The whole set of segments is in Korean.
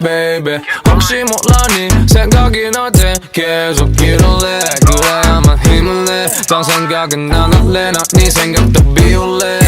baby 혹시 몰라니 생각이 나때 계속 이럴래 그래야만 힘을 내딴 생각은 나 할래 난네 생각도 비울래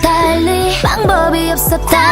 달리 방법이 없었다